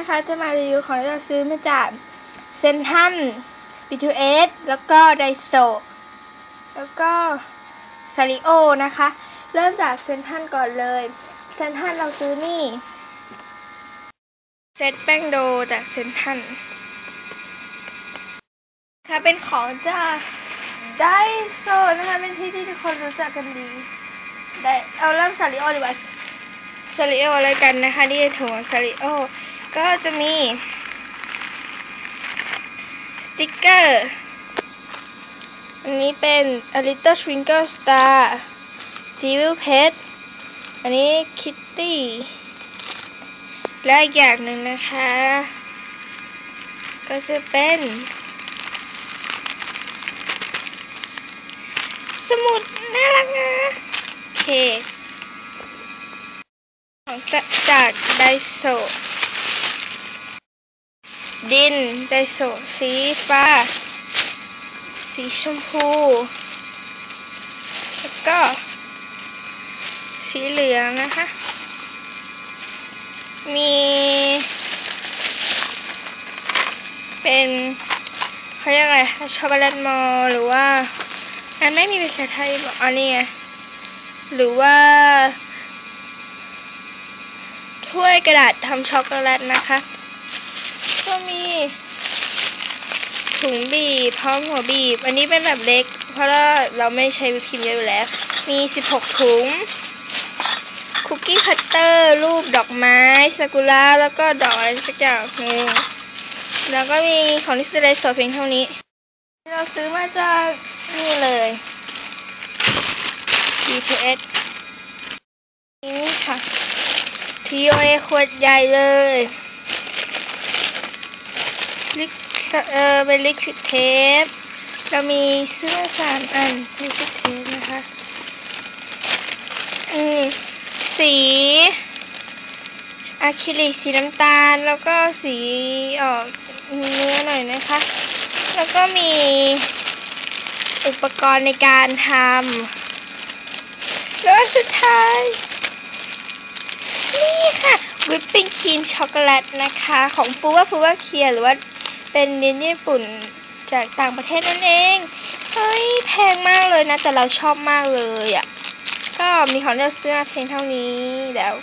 นะคะ จะมารีวิวของที่เราซื้อมาจากเซนทัน B2S แล้วก็ไดโซแล้วก็ซาริโอนะคะ เริ่มจากเซนทันก่อนเลยเซนทันเราซื้อนี่เซตแป้งโดจากเซนทันค่ะเป็นของจากไดโซนะคะ เป็นที่ที่ทุกคนรู้จักกันดีได้เอาเริ่มซาริโอดีกว่าซาริโอแล้วกันนะคะ นี่ถุงซาริโอ ก็จะมี สติกเกอร์ อันนี้เป็น A Little Twinkle Star j e w e l Pet อันนี้ Kitty และอีกอย่างหนึ่งนะคะ ก็จะเป็นสมุดน่ารักนะ โอเค ของจะจากไดโซ ดิน ไดโซสีฟ้า สีชมพู แล้วก็ สีเหลืองนะคะ มี เป็นเขาเรียกอะไรช็อกโกแลตมอลหรือว่า อันไม่มีภาษาไทยบอกอันนี้ไง หรือว่า ถ้วยกระดาษทำช็อกโกแลตนะคะ ก็มี ถุงบีบพร้อมหัวบีบ อันนี้เป็นแบบเล็ก เพราะว่าเราไม่ใช้วิปครีมเยอะอยู่แล้ว มี 16 ถุง คุกกี้คัตเตอร์รูปดอกไม้ซากุระแล้วก็ดอกอะไรสักอย่างหนึ่งแล้วก็มีของที่ซื้อในโซเพียงเท่านี้ เราซื้อมาจากนี่เลย BTS นี่ค่ะ POA ขวดใหญ่เลยลิก เออเป็นลิควิดเทปเรามีเสื้อสามอันลิควิดเทปนะคะอืมสีอะคริลิกสีน้ำตาล แล้วก็สีออกเนื้อหน่อยนะคะ แล้วก็มีอุปกรณ์ในการทำแล้วสุดท้าย นี่ค่ะ วิปปิ้งครีมช็อกโกแลตนะคะ ของฟูว่าฟูว่าเคียหรือว่า เป็นเน้นญี่ปุ่นจากต่างประเทศนั่นเอง เฮ้ย แพงมากเลยนะ แต่เราชอบมากเลยอะ่ะ ก็มีของที่เราซื้อเพียงเท่านี้แล้ว